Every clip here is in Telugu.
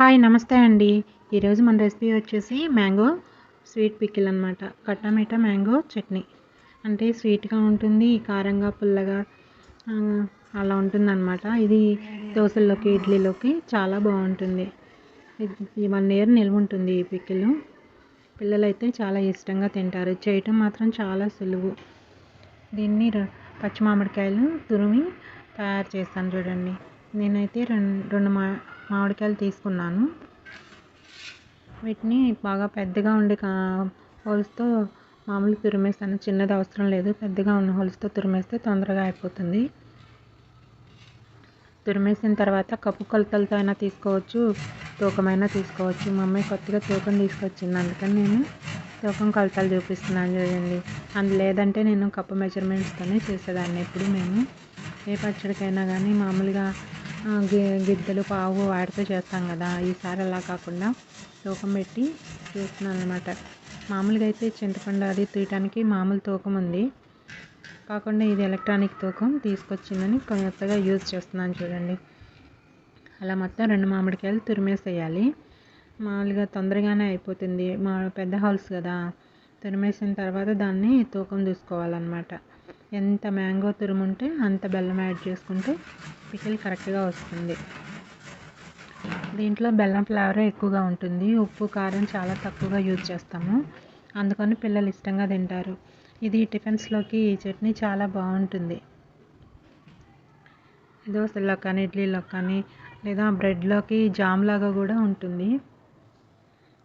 హాయ్ నమస్తే అండి. ఈరోజు మన రెసిపీ వచ్చేసి మ్యాంగో స్వీట్ పికిల్ అనమాట కట్టామిటా మ్యాంగో చట్నీ. అంటే స్వీట్గా ఉంటుంది కారంగా పుల్లగా అలా ఉంటుందన్నమాట. ఇది దోశల్లోకి ఇడ్లీలోకి చాలా బాగుంటుంది. ఈ వన్ ఇయర్ నిల్వ ఉంటుంది ఈ పికిల్ పిల్లలైతే చాలా ఇష్టంగా తింటారు. చేయటం మాత్రం చాలా సులువు. దీన్ని ర- పచ్చి మామిడికాయలు తురిమి తయారు చేస్తాను చూడండి. నేనైతే రెండు రెండు మా మామిడికాయలు తీసుకున్నాను. వీటిని బాగా పెద్దగా ఉండే కా హోల్స్తో మామూలు తురిమేస్తాను. చిన్నది అవసరం లేదు. పెద్దగా ఉన్న హోల్స్తో తురిమేస్తే తొందరగా అయిపోతుంది. తురిమేసిన తర్వాత కప్పు కొలతలతో అయినా తీసుకోవచ్చు తూకమైనా తీసుకోవచ్చు. మా అమ్మాయి కొత్తగా తూకం తీసుకొచ్చింది. అందుకని నేను తూకం కొలతలు చూపిస్తున్నాను చూడండి. అందు లేదంటే నేను కప్పు మెజర్మెంట్స్తోనే చేసేదాన్ని. ఎప్పుడు మేము ఏ పచ్చడికైనా కానీ మామూలుగా గిద్దలు పావు వాటితో చేస్తాం కదా. ఈసారి అలా కాకుండా తూకం పెట్టి చేస్తున్నాను అనమాట మామూలుగా అయితే చింతపండు అది తీయటానికి మామూలు తూకం ఉంది. కాకుండా ఇది ఎలక్ట్రానిక్ తూకం తీసుకొచ్చిందని కొత్తగా యూజ్ చేస్తున్నాను చూడండి. అలా మొత్తం రెండు మామిడికాయలు తురిమేసేయాలి. మామూలుగా తొందరగానే అయిపోతుంది. మా పెద్ద హౌల్స్ కదా. తురిమేసిన తర్వాత దాన్ని తూకం చూసుకోవాలన్నమాట ఎంత మ్యాంగో తురుముంటే అంత బెల్లం యాడ్ చేసుకుంటే పికిల్ కరెక్ట్గా వస్తుంది. దీంట్లో బెల్లం ఫ్లేవరే ఎక్కువగా ఉంటుంది. ఉప్పు కారం చాలా తక్కువగా యూజ్ చేస్తాము. అందుకని పిల్లలు ఇష్టంగా తింటారు. ఇది టిఫిన్స్లోకి ఈ చట్నీ చాలా బాగుంటుంది. దోశల్లో కానీ ఇడ్లీలో కానీ లేదా బ్రెడ్లోకి జామ్ లాగా కూడా ఉంటుంది.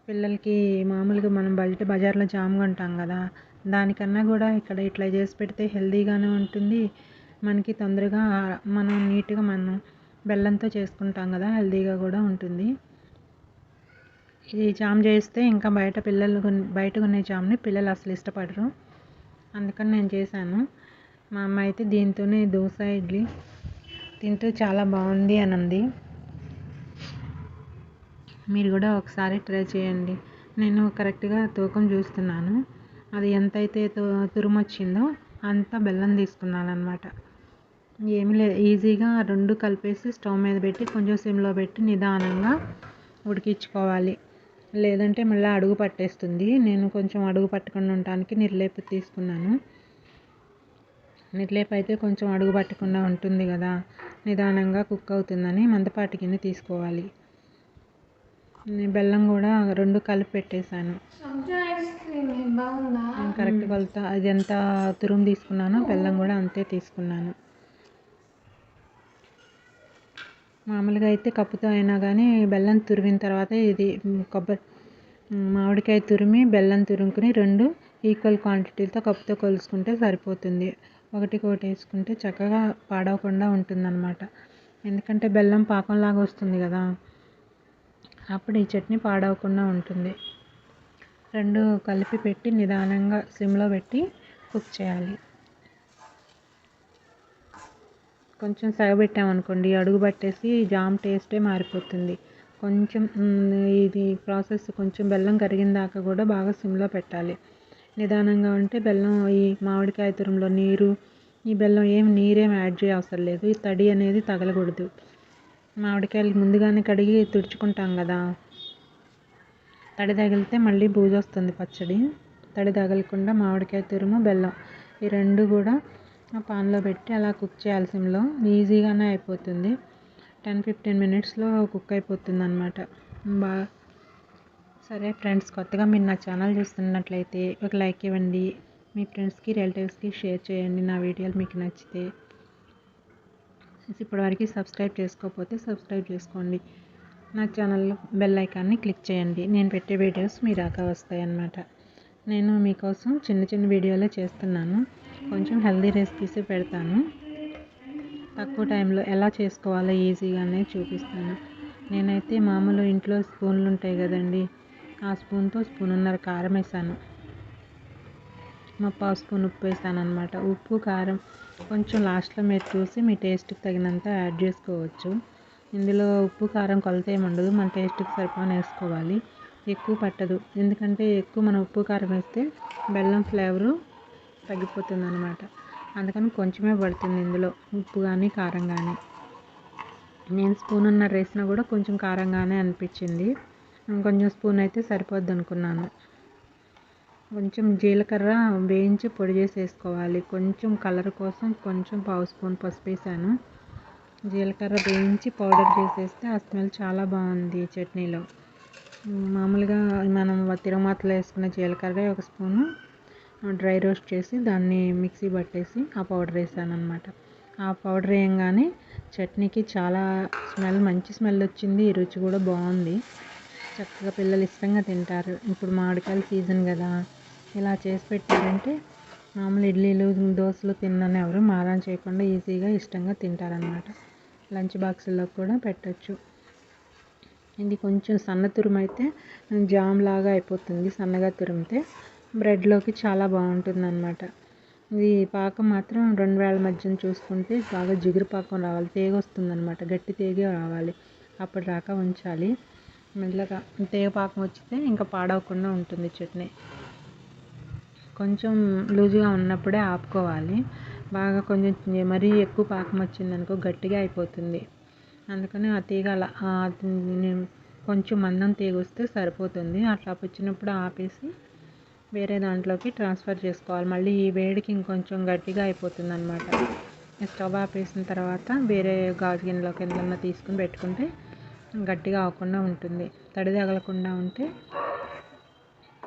పిల్లలకి మామూలుగా మనం బయట బజార్లో జామ్ కొంటాం కదా దానికన్నా కూడా ఇక్కడ ఇట్లా చేసి పెడితే హెల్తీగానే ఉంటుంది. మనకి తొందరగా మనం నీట్గా మనం బెల్లంతో చేసుకుంటాం కదా హెల్తీగా కూడా ఉంటుంది. ఈ జామ్ చేస్తే ఇంకా బయట పిల్లలు బయట కొనే జామ్ని పిల్లలు అసలు ఇష్టపడరు. అందుకని నేను చేశాను. మా అమ్మ అయితే దీంతోనే దోశ ఇడ్లీ తింటూ చాలా బాగుంది అని అంది. మీరు కూడా ఒకసారి ట్రై చేయండి. నేను కరెక్ట్గా తూకం చూస్తున్నాను. అది ఎంతైతే తు అంత బెల్లం తీసుకున్నాను అనమాట ఏమీ లేదు ఈజీగా రెండు కలిపేసి స్టవ్ మీద పెట్టి కొంచెం సిమ్లో పెట్టి నిదానంగా ఉడికించుకోవాలి. లేదంటే మళ్ళీ అడుగు పట్టేస్తుంది. నేను కొంచెం అడుగు పట్టకుండా ఉండటానికి నిర్లేపు తీసుకున్నాను. నిర్లేపు అయితే కొంచెం అడుగు పట్టకుండా ఉంటుంది కదా. నిదానంగా కుక్ అవుతుందని మందపాటి కింద తీసుకోవాలి. బెల్లం కూడా రెండు కలిపి పెట్టేశాను. కరెక్ట్ కొలత అది ఎంత తురుము తీసుకున్నానో బెల్లం కూడా అంతే తీసుకున్నాను. మామూలుగా అయితే కప్పుతో అయినా కానీ బెల్లం తురిమిన తర్వాత ఇది కొబ్బరి మామిడికాయ తురిమి బెల్లం తురుముకుని రెండు ఈక్వల్ క్వాంటిటీతో కప్పుతో కొలుసుకుంటే సరిపోతుంది. ఒకటికి ఒకటి వేసుకుంటే చక్కగా పాడవకుండా ఉంటుందన్నమాట. ఎందుకంటే బెల్లం పాకంలాగా వస్తుంది కదా. అప్పుడు ఈ చట్నీ పాడవకుండా ఉంటుంది. రెండు కలిపి పెట్టి నిదానంగా సిమ్లో పెట్టి కుక్ చేయాలి. కొంచెం సగబెట్టామనుకోండి అడుగు పట్టేసి జామ్ టేస్టే మారిపోతుంది. కొంచెం ఇది ప్రాసెస్ కొంచెం బెల్లం కరిగిన దాకా కూడా బాగా సిమ్లో పెట్టాలి. నిదానంగా ఉంటే బెల్లం ఈ మామిడికాయ తురంలో నీరు ఈ బెల్లం ఏం నీరేం యాడ్ చేయవసరం లేదు. ఈ తడి అనేది తగలకూడదు. మామిడికాయలు ముందుగానే కడిగి తుడుచుకుంటాం కదా. తడి తగిలితే మళ్ళీ బూజు వస్తుంది పచ్చడి. తడి తగలకుండా మామిడికాయ తురుము బెల్లం ఈ రెండు కూడా ఆ పాన్లో పెట్టి అలా కుక్ చేయాలి సిమ్లో. ఈజీగానే అయిపోతుంది. టెన్ ఫిఫ్టీన్ మినిట్స్లో కుక్ అయిపోతుంది అనమాట బాగా సరే ఫ్రెండ్స్ కొత్తగా మీరు నా ఛానల్ చూస్తున్నట్లయితే ఒక లైక్ ఇవ్వండి. మీ ఫ్రెండ్స్కి రిలేటివ్స్కి షేర్ చేయండి. నా వీడియోలు మీకు నచ్చితే ఇప్పటివరకు సబ్స్క్రైబ్ చేసుకోకపోతే సబ్స్క్రైబ్ చేసుకోండి. నా ఛానల్లో బెల్ ఐకాన్ని క్లిక్ చేయండి. నేను పెట్టే వీడియోస్ మీ దాకా వస్తాయన్నమాట. నేను మీకోసం చిన్న చిన్న వీడియోలే చేస్తున్నాను. కొంచెం హెల్దీ రెసిపీస్ పెడతాను. తక్కువ టైంలో ఎలా చేసుకోవాలో ఈజీగా అనేది చూపిస్తాను. నేనైతే మామూలు ఇంట్లో స్పూన్లు ఉంటాయి కదండి. ఆ స్పూన్తో స్పూన్ ఉన్నర కారం వేసాను. మా పావు స్పూన్ ఉప్పు వేసాను అనమాట ఉప్పు కారం కొంచెం లాస్ట్లో మీరు చూసి మీ టేస్ట్కి తగినంత యాడ్ చేసుకోవచ్చు. ఇందులో ఉప్పు కారం కొలత ఏమి ఉండదు. మన టేస్ట్కి సరిపోని వేసుకోవాలి. ఎక్కువ పట్టదు. ఎందుకంటే ఎక్కువ మనం ఉప్పు కారం వేస్తే బెల్లం ఫ్లేవరు తగ్గిపోతుంది అనమాట అందుకని కొంచెమే పడుతుంది ఇందులో. ఉప్పు కానీ కారం కానీ నేను స్పూన్ ఉన్న వేసినా కూడా కొంచెం కారంగానే అనిపించింది. కొంచెం స్పూన్ అయితే సరిపోద్ది అనుకున్నాను కొంచెం జీలకర్ర వేయించి పొడి చేసి వేసుకోవాలి కొంచెం కలర్ కోసం కొంచెం పావు స్పూన్ పసుపు వేసాను. జీలకర్ర వేయించి పౌడర్ చేసేస్తే ఆ స్మెల్ చాలా బాగుంది చట్నీలో. మామూలుగా మనం తిరమాతలో వేసుకున్న జీలకర్ర ఒక స్పూను డ్రై రోస్ట్ చేసి దాన్ని మిక్సీ పట్టేసి ఆ పౌడర్ వేసాను అనమాట ఆ పౌడర్ వేయంగానే చట్నీకి చాలా స్మెల్ మంచి స్మెల్ వచ్చింది. రుచి కూడా బాగుంది. చక్కగా పిల్లలు ఇష్టంగా తింటారు. ఇప్పుడు మామిడికాయల సీజన్ కదా. ఇలా చేసి పెట్టారంటే మామూలు ఇడ్లీలు దోశలు తిన్నాను ఎవరు మారం చేయకుండా ఈజీగా ఇష్టంగా తింటారనమాట లంచ్ బాక్సుల్లో కూడా పెట్టచ్చు. ఇది కొంచెం సన్న తురుమైతే జామ్ లాగా అయిపోతుంది. సన్నగా తురిమితే బ్రెడ్లోకి చాలా బాగుంటుంది అనమాట ఇది పాకం మాత్రం రెండు వేల మధ్యన చూసుకుంటే బాగా జిగురు పాకం రావాలి. తేగ వస్తుంది అనమాట గట్టి తేగే రావాలి. అప్పుడు దాకా ఉంచాలి. మెల్లగా తేగ పాకం వచ్చితే ఇంకా పాడవకుండా ఉంటుంది చట్నీ. కొంచెం లూజుగా ఉన్నప్పుడే ఆపుకోవాలి. బాగా కొంచెం మరీ ఎక్కువ పాకం వచ్చిందనుకో గట్టిగా అయిపోతుంది. అందుకని ఆ తీగ అలా కొంచెం మందం తీగ వస్తే సరిపోతుంది. అట్లా వచ్చినప్పుడు ఆపేసి వేరే దాంట్లోకి ట్రాన్స్ఫర్ చేసుకోవాలి. మళ్ళీ ఈ వేడికి ఇంకొంచెం గట్టిగా అయిపోతుంది అనమాట స్టవ్ ఆపేసిన తర్వాత వేరే గాజు గిన్నెలోకి ఏదన్నా తీసుకుని పెట్టుకుంటే గట్టిగా అవ్వకుండా ఉంటుంది. తడి తగలకుండా ఉంటే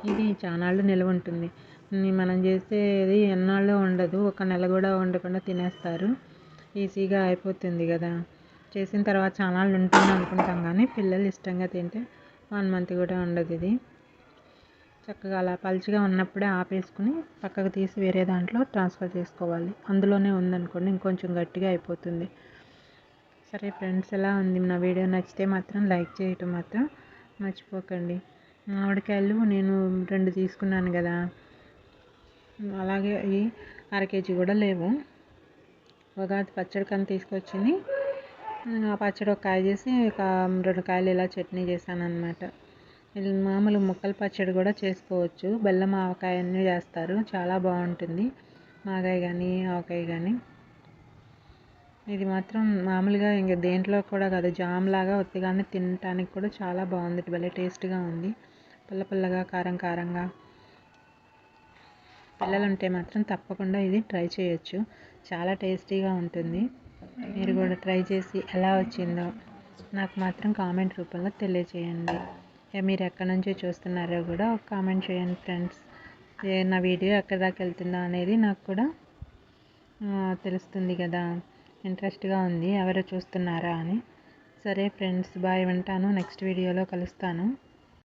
ఇది చాలా నిల్వ ఉంటుంది. మనం చేసేది ఎన్నాళ్ళు ఉండదు. ఒక నెల కూడా ఉండకుండా తినేస్తారు. ఈజీగా అయిపోతుంది కదా. చేసిన తర్వాత చాలా ఉంటుంది అనుకుంటాం కానీ పిల్లలు ఇష్టంగా తింటే వన్ మంత్ కూడా ఉండదు ఇది. చక్కగా అలా పలుచగా ఉన్నప్పుడే ఆపేసుకుని పక్కకు తీసి వేరే దాంట్లో ట్రాన్స్ఫర్ చేసుకోవాలి. అందులోనే ఉందనుకోండి ఇంకొంచెం గట్టిగా అయిపోతుంది. సరే ఫ్రెండ్స్ ఎలా ఉంది? నా వీడియో నచ్చితే మాత్రం లైక్ చేయటం మాత్రం మర్చిపోకండి. మామిడికాయలు నేను రెండు తీసుకున్నాను కదా. అలాగే ఈ అర కేజీ కూడా లేవు. ఉగాది పచ్చడి కన్నా తీసుకొచ్చింది. ఆ పచ్చడి ఒక కాయ చేసి ఒక రెండు కాయలు ఇలా చట్నీ చేశాను అనమాట ఇది మామూలు ముక్కల పచ్చడి కూడా చేసుకోవచ్చు. బెల్లం ఆవకాయ అన్నీ చేస్తారు. చాలా బాగుంటుంది. మాగాయ కానీ ఆవకాయ కానీ ఇది మాత్రం మామూలుగా ఇంకా దేంట్లో కూడా కాదు జామ్ లాగా ఒత్తిగానే తినటానికి కూడా చాలా బాగుంది. భలే టేస్ట్గా ఉంది. పుల్ల పుల్లగా కారం కారంగా. పిల్లలు ఉంటే మాత్రం తప్పకుండా ఇది ట్రై చేయొచ్చు. చాలా టేస్టీగా ఉంటుంది. మీరు కూడా ట్రై చేసి ఎలా వచ్చిందో నాకు మాత్రం కామెంట్ రూపంలో తెలియచేయండి. మీరు ఎక్కడి నుంచో చూస్తున్నారో కూడా ఒక కామెంట్ చేయండి ఫ్రెండ్స్. నా వీడియో ఎక్కడి దాకా వెళ్తుందో అనేది నాకు కూడా తెలుస్తుంది కదా. ఇంట్రెస్ట్గా ఉంది. ఎవరు చూస్తున్నారా అని. సరే ఫ్రెండ్స్ బాయ్ వింటాను. నెక్స్ట్ వీడియోలో కలుస్తాను.